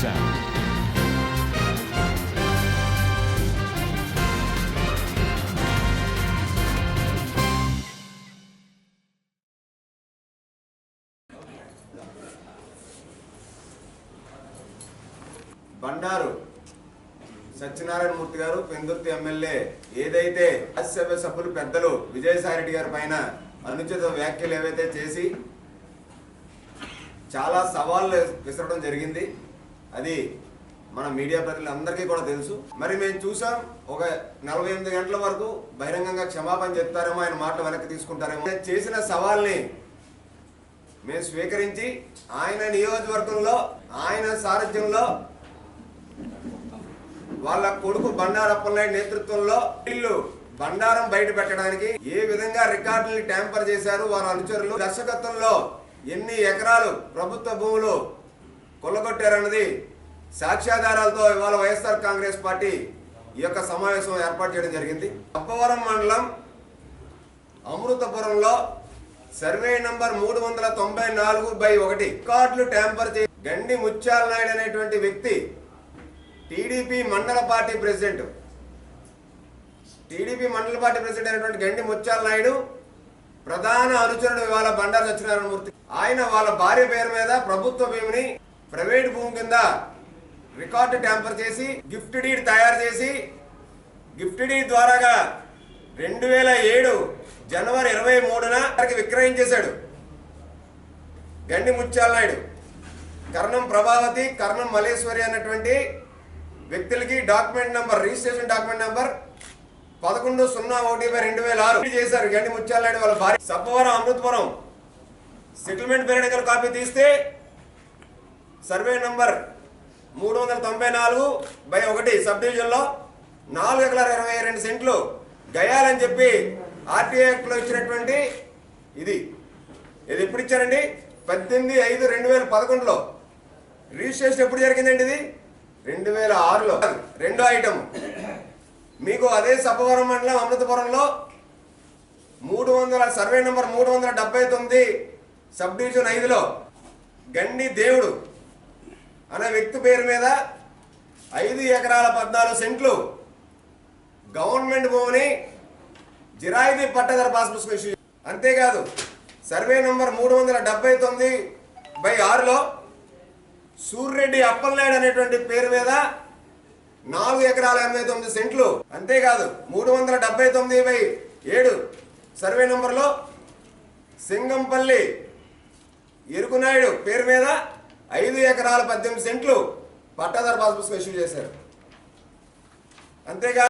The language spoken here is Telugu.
చేశారు బండారు. సత్యనారాయణ మూర్తి గారు పెందుర్తి ఎమ్మెల్యే ఏదైతే రాజ్యసభ సభ్యులు పెద్దలు విజయసాయి రెడ్డి గారి పైన అనుచిత వ్యాఖ్యలు ఏవైతే చేసి చాలా సవాళ్ళు విసరడం జరిగింది. అది మన మీడియా ప్రతినిధులందరికీ కూడా తెలుసు. మరి మేము చూసాం ఒక నలభై ఎనిమిది గంటల వరకు బహిరంగంగా క్షమాపణ చెప్తారేమో ఆయన మాటలు వెనక్కి తీసుకుంటారేమో. చేసిన సవాల్ని మేము స్వీకరించి ఆయన నియోజకవర్గంలో ఆయన సారథ్యంలో వాళ్ళ కొడుకు బండారప్పలనాయుడు నేతృత్వంలో వీళ్ళు బండారం బయట పెట్టడానికి ఏ విధంగా రికార్డుల్ని ట్యాంపర్ చేశారు వారి అనుచరులు. దర్శకత్వంలో ఎన్ని ఎకరాలు ప్రభుత్వ భూములు కొల్లగొట్టారన్నది సాక్ష్యాధారాలతో ఇవాళ వైఎస్ఆర్ కాంగ్రెస్ పార్టీ ఈ యొక్క సమావేశం ఏర్పాటు చేయడం జరిగింది. అప్పవరం మండలం అమృతపురంలో సర్వే నంబర్ మూడు వందల తొంభై నాలుగు బై ఒకటి రికార్డులు ట్యాంపర్ చే గండి ముత్యాల నాయుడు అనేటువంటి వ్యక్తి టీడీపీ మండల పార్టీ ప్రెసిడెంట్. టీడీపీ మండల పార్టీ ప్రెసిడెంట్ అయినటువంటి గండి ముత్యాల నాయుడు ప్రధాన అనుచరుడు ఇవాళ బండారు సత్యనారాయణమూర్తి ఆయన వాళ్ళ భార్య పేరు మీద ప్రభుత్వ భూమిని ప్రైవేట్ భూమి కింద రికార్డు ట్యాంపర్ చేసి గిఫ్ట్ డీడ్ తయారు చేసి గిఫ్ట్ డీడ్ ద్వారాగా రెండు వేల ఏడు జనవరి ఇరవై మూడున అక్కడికి విక్రయించేశాడు గండి ముత్యాల నాయుడు. కర్ణం ప్రభావతి కర్ణం మలేశ్వరి అన్నటువంటి వ్యక్తులకి document number registration document number పదకొండు సున్నా ఒకటి బై రెండు వేల ఆరు చేశారు. గండి ముత్యాల నాయుడు వాళ్ళ భార్య. సప్పవరం అమృతపురం సెటిల్మెంట్ పేరెడికల్ కాపీ తీస్తే సర్వే నంబర్ మూడు వందల తొంభై నాలుగు బై ఒకటి సబ్ డివిజన్లో నాలుగు ఎకరాల ఇరవై రెండు సెంట్లు గయాలని చెప్పి ఆర్టీఐ యాక్ట్లో ఇచ్చినటువంటి ఇది. ఇది ఎప్పుడు ఇచ్చారండి? పద్దెనిమిది ఐదు రెండు వేల పదకొండులో. రిజిస్ట్రేషన్ ఎప్పుడు జరిగిందండి ఇది? రెండు వేల ఆరులో. రెండో ఐటమ్. మీకు అదే సభవరం మండలం అమృతపురంలో మూడు వందల సర్వే నెంబర్ మూడు వందల డెబ్బై తొమ్మిది సబ్ డివిజన్ ఐదులో గండి దేవుడు అనే వ్యక్తి పేరు మీద ఐదు ఎకరాల పద్నాలుగు సెంట్లు గవర్నమెంట్ భూమిని జిరాయితీ పట్టదర పాస్ పుస్తకం ఇష్యూ అంతేకాదు సర్వే నంబర్ మూడు వందల డెబ్బై తొమ్మిది బై ఆరులో సూర్రెడ్డి అప్పలనాయుడు అనేటువంటి పేరు మీద నాలుగు ఎకరాల ఎనభై తొమ్మిది సెంట్లు. అంతేకాదు మూడు వందల డెబ్బై తొమ్మిది బై ఏడు సర్వే నంబర్లో సింగంపల్లి ఎరుకునాయుడు పేరు మీద ఐదు ఎకరాల పద్దెనిమిది సెంట్లు పట్టాదారు పాస్ పుస్తకం ఇష్యూ చేశారు. అంతేకాదు